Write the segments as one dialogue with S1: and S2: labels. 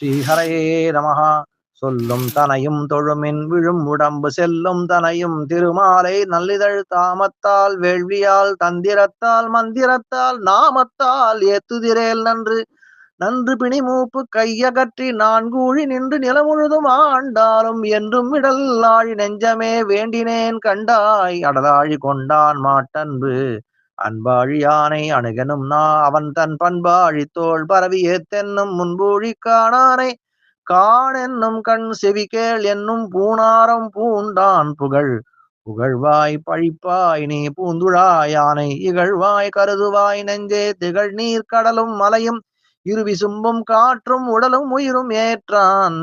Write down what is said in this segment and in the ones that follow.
S1: ஸ்ரீஹரையே நமஹா. சொல்லும் தனையும் தொழுமின் விழும் உடம்பு செல்லும் தனையும் திருமாலை நல்லிதழ் தாமத்தால் வேள்வியால் தந்திரத்தால் மந்திரத்தால் நாமத்தால் ஏத்துதிரேல் நன்று. நன்று பிணி மூப்பு கையகற்றி நான்கூழி நின்று நிலமுழுதும் ஆண்டாலும் என்றும் இடல் ஆழி நெஞ்சமே வேண்டினேன் கண்டாய். அடலாழி கொண்டான் மாட்டன்பு. அன்பாழி யானை அணுகனும் நா அவன் தன் பண்பாழி தோல் பரவிய தென்னும் முன்பூழி காணானை காணென்னும் கண் செவி கேள் என்னும் பூணாரம் பூண்டான் புகழ். புகழ்வாய் பழிப்பாய் நீ பூந்துழாய் யானை இகழ்வாய் கருதுவாய் நெஞ்சே திகழ் நீர் கடலும் மலையும் இருவிசும்பும் காற்றும் உடலும் உயிரும் ஏற்றான்.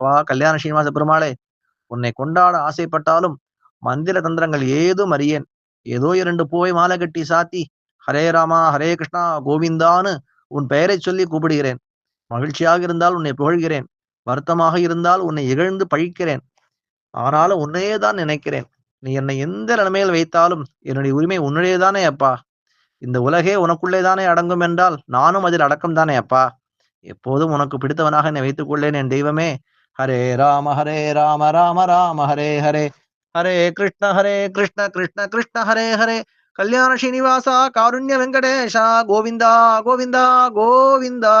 S1: பா கல்யாண ஸ்ரீனிவாச பெருமாளே உன்னை கொண்டாட ஆசைப்பட்டாலும் மந்திர தந்திரங்கள் ஏதும் அறியேன். ஏதோ இரண்டு பூவை மாலை கட்டி சாத்தி ஹரே ராமா ஹரே கிருஷ்ணா கோவிந்தான்னு உன் பெயரை சொல்லி கூப்பிடுகிறேன். மகிழ்ச்சியாக இருந்தால் உன்னை புகழ்கிறேன். வருத்தமாக இருந்தால் உன்னை இகழ்ந்து பழிக்கிறேன். ஆனாலும் உன்னையே தான் நினைக்கிறேன். நீ என்னை எந்த நிலைமையில் வைத்தாலும் என்னுடைய உரிமை உன்னுடைய தானே அப்பா. இந்த உலகே உனக்குள்ளே தானே அடங்கும் என்றால் நானும் அதில் அடக்கம் தானே அப்பா. எப்போதும் உனக்கு பிடித்தவனாக என்னை வைத்துக் கொள்ளேன் என் தெய்வமே. ஹரே ராம ஹரே ராம ராம ராம ஹரே ஹரே. ஹரே கிருஷ்ண ஹரே கிருஷ்ண கிருஷ்ண கிருஷ்ண ஹரே ஹரே கல்யாண ஸ்ரீனிவாசா காருண்ய வெங்கடேஷா கோவிந்தா கோவிந்தா கோவிந்தா